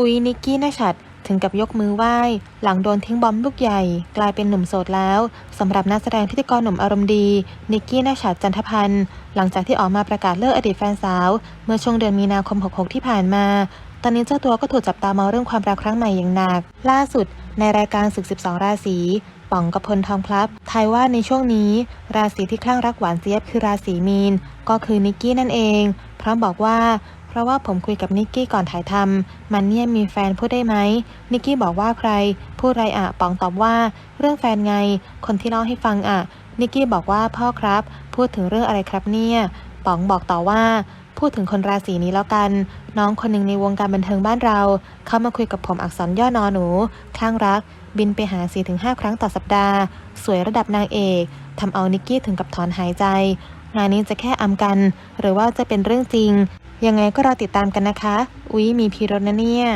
อุ๊ยนิกกี้น่าฉัดถึงกับยกมือไหว้ หลังโดนทิ้งบอมลูกใหญ่ กลายเป็นหนุ่มโสดแล้วสำหรับนักแสดงพิธีกรหนุ่มอารมณ์ดี นิกกี้น่าฉัดจันทพันธ์หลังจากที่ออกมาประกาศเลิกอดีตแฟนสาว เมื่อช่วงเดือนมีนาคม 66 ที่ผ่านมา ตอนนี้เจ้าตัวก็ถูกจับตามองเรื่องความรักครั้งใหม่อย่างหนัก ล่าสุด ในรายการศึก 12 ราศีป๋องกับพลทองพลับทายว่าในช่วงนี้ ราศีที่คลั่งรักหวานเจี๊ยบคือราศีมีน ก็คือนิกกี้นั่นเอง พร้อมบอกว่า เพราะว่าผมคุยกับนิกกี้ก่อนถ่ายทำมันเนี่ยมีแฟนพูดได้ไหมนิกกี้บอกว่าใคร พูดไรอะป๋องตอบว่า เรื่องแฟนไง คนที่เล่าให้ฟังอะนิกกี้บอกว่าพ่อครับ พูดถึงเรื่องอะไรครับเนี่ยป๋องบอกต่อว่า พูดถึงคนราศีนี้แล้วกัน น้องคนหนึ่งในวงการบันเทิงบ้านเรา เข้ามาคุยกับผมอักษรย่อนอหนูคลั่งรัก บินไปหา4-5 ครั้งต่อสัปดาห์ สวยระดับนางเอกทำเอานิกกี้ถึงกับถอนหายใจ งานนี้จะแค่อำกัน หรือว่าจะเป็นเรื่องจริง ยังไงก็รอติดตามกันนะคะ อุ๊ยมีพีรถนะเนี่ย